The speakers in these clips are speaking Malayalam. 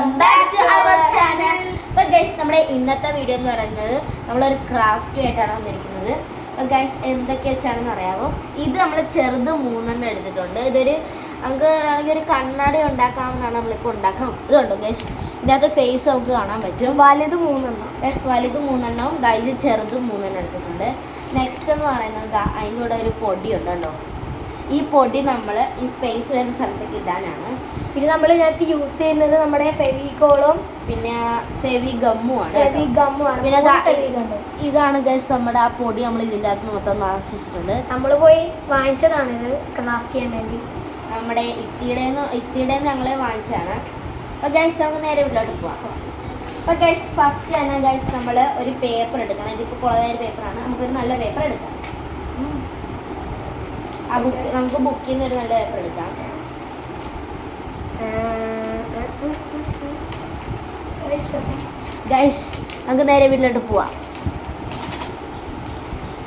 Welcome back to our channel അപ്പോൾ ഗൈസ് നമ്മുടെ ഇന്നത്തെ വീഡിയോ എന്ന് പറയുന്നത് നമ്മളൊരു ക്രാഫ്റ്റ് ആയിട്ടാണ് വന്നിരിക്കുന്നത്. അപ്പോൾ ഗൈസ് എന്തൊക്കെ വെച്ചാണെന്ന് അറിയാമോ ഇത് നമ്മൾ ചെറുത് മൂന്നെണ്ണം എടുത്തിട്ടുണ്ട്. ഇതൊരു നമുക്ക് ആണെങ്കിൽ ഒരു കണ്ണാടി ഉണ്ടാക്കാമെന്നാണ് നമ്മളിപ്പോൾ ഉണ്ടാക്കാം ഇതുണ്ടോ ഗൈസ് ഇതിനകത്ത് ഫേസ് നമുക്ക് കാണാൻ പറ്റും. വലുത് മൂന്നെണ്ണം. ഗൈസ് വലുത് മൂന്നെണ്ണവും ഇത് ചെറുത് മൂന്നെണ്ണം എടുത്തിട്ടുണ്ട്. നെക്സ്റ്റ് എന്ന് പറയുന്നത് അതിന്റെ കൂടെ ഒരു പൊടി ഉണ്ടല്ലോ ഈ പൊടി നമ്മൾ ഈ സ്പേസ് വരുന്ന സ്ഥലത്തേക്ക് ഇടാനാണ്. പിന്നെ നമ്മൾ ഇതിനകത്ത് യൂസ് ചെയ്യുന്നത് നമ്മുടെ ഫെവിക്കോളും പിന്നെ ഫെവി ഗമ്മുമാണ് ഫെവി ഗമ്മുമാണ് പിന്നെ ഫെവി ഗമ്മ് ഇതാണ് ഗസ് നമ്മുടെ ആ പൊടി നമ്മൾ ഇതിന്റെ അകത്ത് മൊത്തം നിറച്ച് വെച്ചിട്ടുണ്ട്. നമ്മൾ പോയി വാങ്ങിച്ചതാണ് ഇത് ക്രാഫ്റ്റ് ചെയ്യാൻ വേണ്ടി. നമ്മുടെ ഇത്തിയുടെ ഇത്തിയുടെ ഞങ്ങൾ വാങ്ങിച്ചതാണ്. അപ്പോൾ ഗൈസ് നമുക്ക് നേരെ വീട്ടിലോട്ട് പോവാം. അപ്പോൾ ഗൈസ് ഫസ്റ്റ് തന്നെ ഗൈസ് നമ്മൾ ഒരു പേപ്പർ എടുക്കണം. ഇതിപ്പോൾ കുളവേര് പേപ്പറാണ് നമുക്കൊരു നല്ല പേപ്പർ എടുക്കാം. ആ ബുക്ക് നമുക്ക് ബുക്കിൽ നിന്ന് ഒരു നല്ല പേപ്പർ എടുക്കാം. ഗൈസ് നമുക്ക് നേരെ വീട്ടിലോട്ട് പോവാം.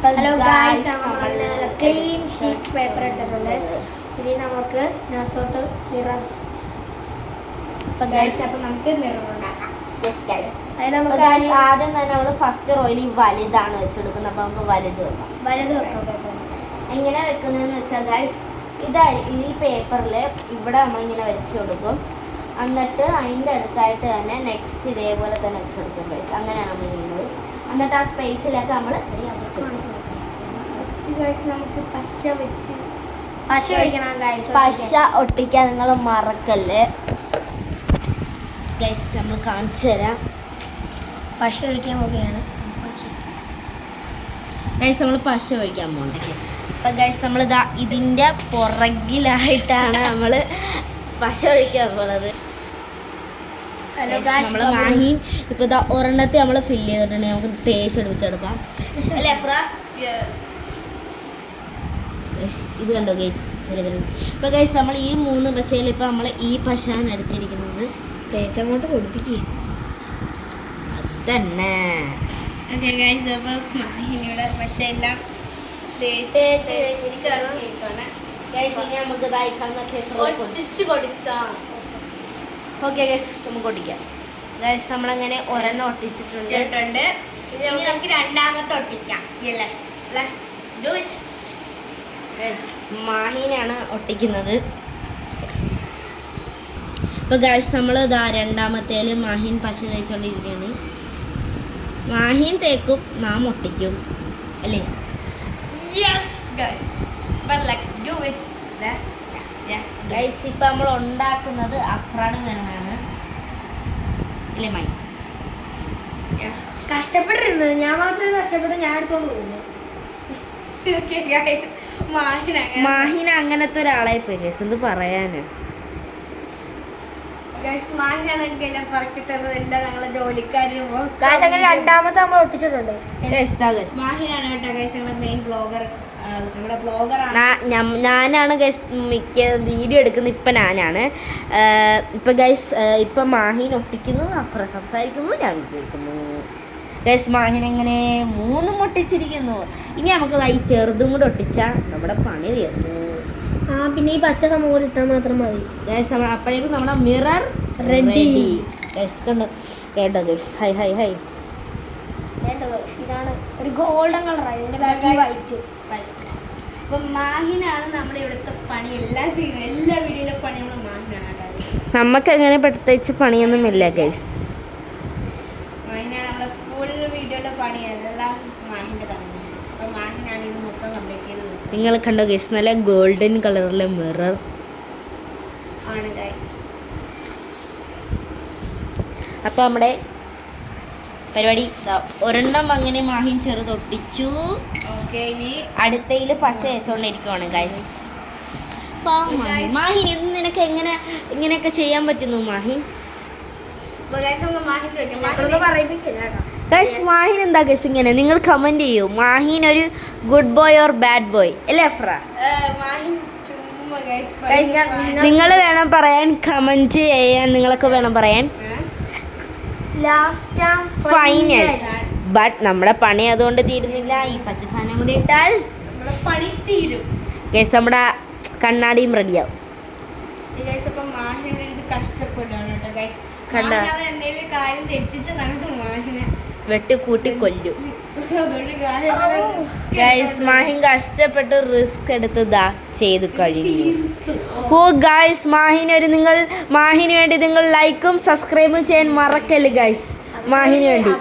ഹലോ ഗായ്സ് നമ്മൾ ക്ലീൻ ഷീറ്റ് പേപ്പർ ഇട്ടിട്ടുണ്ട് ഇനി നമുക്ക് ഇതിനകത്തോട്ട് നിറം. അപ്പോൾ ഗൈസ് അപ്പം നമുക്ക് നിറം ഉണ്ടാക്കാം. യെസ് ഗൈസ് ആദ്യം തന്നെ നമ്മൾ ഫസ്റ്റ് റോയിൽ ഈ വലുതാണ് വെച്ചെടുക്കുന്നത് അപ്പോൾ നമുക്ക് വലുത് വെക്കാം. വലുത് വെക്കാം പേപ്പർ എങ്ങനെ വെക്കുന്നതെന്ന് വെച്ചാൽ ഗൈസ് ഇതാ ഈ പേപ്പറിൽ ഇവിടെ നമ്മളിങ്ങനെ വെച്ച് കൊടുക്കും. എന്നിട്ട് അതിന്റെ അടുത്തായിട്ട് തന്നെ നെക്സ്റ്റ് ഇതേപോലെ തന്നെ വെച്ച് കൊടുക്കും ഗൈസ് അങ്ങനെയാണ് നമ്മൾ ചെയ്യുന്നത് എന്നിട്ട് ആ സ്പേസിലേക്ക് നമ്മൾ നമുക്ക് പശ വെച്ച് പശ പശ ഒട്ടിക്കാൻ നിങ്ങൾ മറക്കല്ലേ? ഗൈസ് നമ്മൾ കാണിച്ചു തരാം. പശ ഒഴിക്കാൻ പോവുകയാണ്. ഗൈസ് നമ്മൾ പശ ഒഴിക്കാൻ പോകണം അപ്പം ഗൈസ് നമ്മളിതാ ഇതിന്റെ പുറകിലായിട്ടാണ് നമ്മൾ പശ ഒഴിക്കാൻ പോണത് നമ്മൾ മാഹി ഇപ്പൊ ഇതാ ഒരെണ്ണത്തെ നമ്മൾ ഫില്ല് ചെയ്തിട്ടുണ്ടെങ്കിൽ നമുക്ക് തേച്ച് എടുപ്പിച്ചെടുക്കാം ഇത് കണ്ടോ ഗൈസ് ഇപ്പൊ ഗൈസ് നമ്മൾ ഈ മൂന്ന് പശയിൽ ഇപ്പൊ നമ്മൾ ഈ പശാണ് എടുത്തിരിക്കുന്നത് തേച്ചങ്ങോട്ട് പൊടിപ്പിക്കുക തന്നെ ഓക്കെ ഗൈസ് അപ്പോൾ മാഹിനിയുടെ പശ എല്ലാം തേച്ച് കഴിഞ്ഞിരിക്കുകയാണ് ഗൈസ് ഇനി നമുക്ക് ഇതായി കാണുന്ന പേപ്പർ കൊടുക്കാം. ഓക്കെ ഗൈസ് നമുക്ക് ഒട്ടിക്കാം. ഗൈസ് നമ്മളങ്ങനെ ഒരെണ്ണം ഒട്ടിച്ചിട്ടുണ്ട്. മാഹിനാണ് ഇനി നമുക്ക് രണ്ടാമത്തെ ഒട്ടിക്കാം. ലെറ്റ്സ് ഡു ഇറ്റ് ഗൈസ് മാഹീനാണ് ഒട്ടിക്കുന്നത്. ഇപ്പോൾ ഗൈസ് നമ്മൾ ഇതാ രണ്ടാമത്തേൽ മാഹീൻ പശ തേച്ചുകൊണ്ടിരിക്കുകയാണ് മാഹീൻ തേക്കും നാം ഒട്ടിക്കും. അല്ലേ? Yes guys but let's do it yes guys ഇപ്പം നമ്മൾ ഉണ്ടാക്കുന്നത് അഫ്രാണ് വരണമാണ് അല്ലേ മൈ? കഷ്ടപ്പെട്ടിരുന്നത്. ഞാൻ മാത്രമേ കഷ്ടപ്പെട്ട് ഞാൻ എടുത്തോണ്ട് പോകുന്നു മാഹിന അങ്ങനത്തെ ഒരാളായി പോയി. ഗൈസ് എന്ത് പറയാന്? ഞങ്ങളെ ജോലിക്കാരും അങ്ങനെ രണ്ടാമത്തെ നമ്മൾ ഒട്ടിച്ചിട്ടുണ്ട്. ഞാനാണ് ഗൈസ് മിക്ക വീഡിയോ എടുക്കുന്നത് ഇപ്പം ഞാനാണ്. ഇപ്പൊ ഗൈസ് ഇപ്പൊ മാഹിൻ ഒട്ടിക്കുന്നു അപ്പുറം സംസാരിക്കുന്നു ഞാൻ വീഡിയോ എടുക്കുന്നു. ഗൈസ് മാഹിൻ എങ്ങനെ മൂന്നും ഒട്ടിച്ചിരിക്കുന്നു. ഇനി നമുക്ക് ദാ ഈ ചെറുതും കൂടെ ഒട്ടിച്ചാൽ നമ്മുടെ പണി തീർന്നു. ആ പിന്നെ ഈ പച്ച സംഭവം ഇട്ടാൽ മാത്രം മതി. അപ്പോഴേക്കും നമ്മുടെ മിറർ റെഡി കണ്ടോ കേട്ടോ ഗൈസ് ഹൈ ഹൈ ഹൈ ഇതാണ് ഒരു ഗോൾഡൻ കളറാണ് ഇതിന്റെ ബാക്കി വൈറ്റ് അപ്പം മാഹിനാണ് നമ്മുടെ ഇവിടുത്തെ പണി. എല്ലാം ചെയ്യുന്നത്. എല്ലാ വീഡിയോയിലും പണി നമ്മൾ മാഹിനാണ് കേട്ടോ നമുക്ക് അങ്ങനെ പ്രത്യേകിച്ച് പണിയൊന്നുമില്ല ഗൈസ് മാഹിനാണ് നമ്മുടെ ഫുൾ വീഡിയോയിലെ പണി. എല്ലാം മാഹിന്റെ തന്നെ നിങ്ങൾ കണ്ടോ ഗൈസ് നല്ല ഗോൾഡൻ കളറിലെ മിറർ അപ്പോൾ നമ്മുടെ പരിപാടി. ഒരെണ്ണം അങ്ങനെ മാഹിൻ ചെറുതൊട്ടിച്ചു അടുത്തയിൽ ഇനി അടുത്തയിൽ പശ വെച്ചോണ്ടിരിക്കുവാണ് ഗൈസ് മാഹിൻ. ഇത് നിനക്ക് എങ്ങനെ ഇങ്ങനെയൊക്കെ ചെയ്യാൻ പറ്റുന്നു മാഹിൻ? മാഹിൻ പറയിപ്പിക്കില്ല കേട്ടോ. ഗൈസ് മാഹിൻ എന്താ ഗൈസ് ഇങ്ങനെ? നിങ്ങൾ കമന്റ് ചെയ്യൂ. മാഹിൻ ഒരു good boy or bad boy അല്ലേ അഫ്ര? നിങ്ങൾ വേണം പറയാൻ കമന്റ് ചെയ്യാൻ നിങ്ങളൊക്കെ വേണം പറയാൻ. ലാസ്റ്റ് ഫൈനൽ ബട്ട് നമ്മുടെ പണി അതുകൊണ്ട് തീരുന്നില്ല. ഈ പച്ച സാധനം കൂടി ഇട്ടാൽ പണി തീരും. ഗൈസ് നമ്മുടെ കണ്ണാടിയും റെഡിയാവും കഷ്ടപ്പെടുകയാണ് കേട്ടോ ഗൈസ് കണ്ട? എന്തെങ്കിലും കാര്യം തെറ്റിച്ച് നമുക്ക് മാഹിനെ. വെട്ടി കൂട്ടി കൊല്ലും ഗൈസ് മാഹിൻ കഷ്ടപ്പെട്ട് റിസ്ക് എടുത്തതാ ചെയ്ത് കഴിഞ്ഞു ഓ ഗൈസ് മാഹിനൊരു നിങ്ങൾ മാഹിന് വേണ്ടി നിങ്ങൾ ലൈക്കും സബ്സ്ക്രൈബും ചെയ്യാൻ മറക്കല്ല് ഗൈസ് മാഹിന് വേണ്ടി.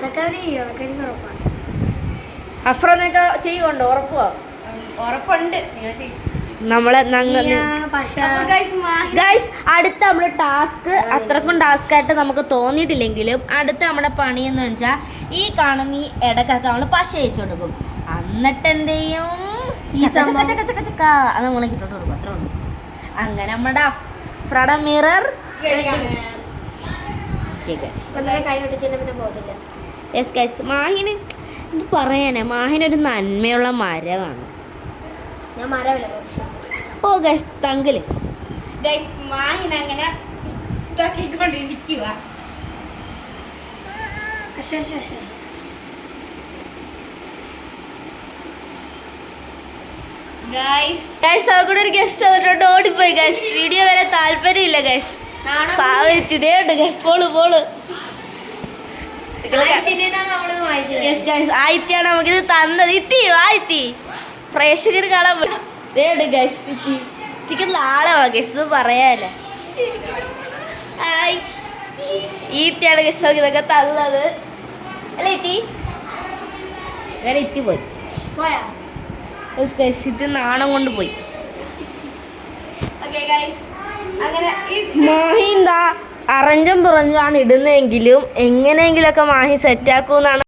അഫ്രനൊക്കെ ചെയ്യുന്നുണ്ടോ ഉറപ്പോ ഉറപ്പുണ്ട്. നിങ്ങൾ ചെയ്യും. നമ്മളെ ഗൈസ് അടുത്ത നമ്മുടെ ടാസ്ക് അത്രക്കും ടാസ്ക് ആയിട്ട് നമുക്ക് തോന്നിയിട്ടില്ലെങ്കിലും അടുത്ത നമ്മുടെ പണി എന്ന് വെച്ചാൽ ഈ കാണുന്ന ഈ ഇടക്കൊക്കെ നമ്മൾ പശ അയച്ചു കൊടുക്കും. എന്നിട്ട് എന്ത് ചെയ്യും? ഈ ചക്ക ചക്ക സംഭവം- ചക്ക ചക്ക ചക്ക. അത് നമ്മളെ ഇട്ടോട്ട് കൊടുക്കും. അത്രേ ഉള്ളൂ. അങ്ങനെ നമ്മുടെ ഫ്രഡ മിറർ യെസ് ഗൈസ് മാഹിന് എന്ത് പറയാനാ? മാഹിനൊരു നന്മയുള്ള മരമാണ് ഞാൻ പക്ഷേ ഓ ഗൈസ് തങ്കിൽ. ഗൈസ് മാഹിൻ അങ്ങനെ ഇതാക്കിക്കൊണ്ടിരിക്കുക ഒരു ഗസ്റ്റ് വന്നിട്ടുണ്ട്. ഓടിപ്പോയി ഗൈസ് വീഡിയോ വരെ താല്പര്യമില്ല ഗൈസ് പാവറ്റുണ്ട് ഗൈസ് പോൾ പോൾ. ഗൈസ് ആയിത്തിയാണ് നമുക്കിത് തന്നത്. ഇത്തി ആയിത്തി പ്രേക്ഷകർ കാണാൻ പറ്റും ഗൈസ് ഇത്തിക്ക് നാളെവാ ഗൈസ് ഇത് പറയാല്ലേ ഹായ്. ഈത്തിയാണ് ഗൈസ് ഇതൊക്കെ തള്ളത് അല്ല ഇത്തി അങ്ങനെ ഇത്തി പോയി. പോയാ? ഇത് നാണം കൊണ്ട് പോയി. മാഹി എന്താ അറഞ്ഞും പുറഞ്ഞാണ് ഇടുന്നതെങ്കിലും എങ്ങനെയെങ്കിലുമൊക്കെ മാഹി സെറ്റാക്കും എന്നാണ്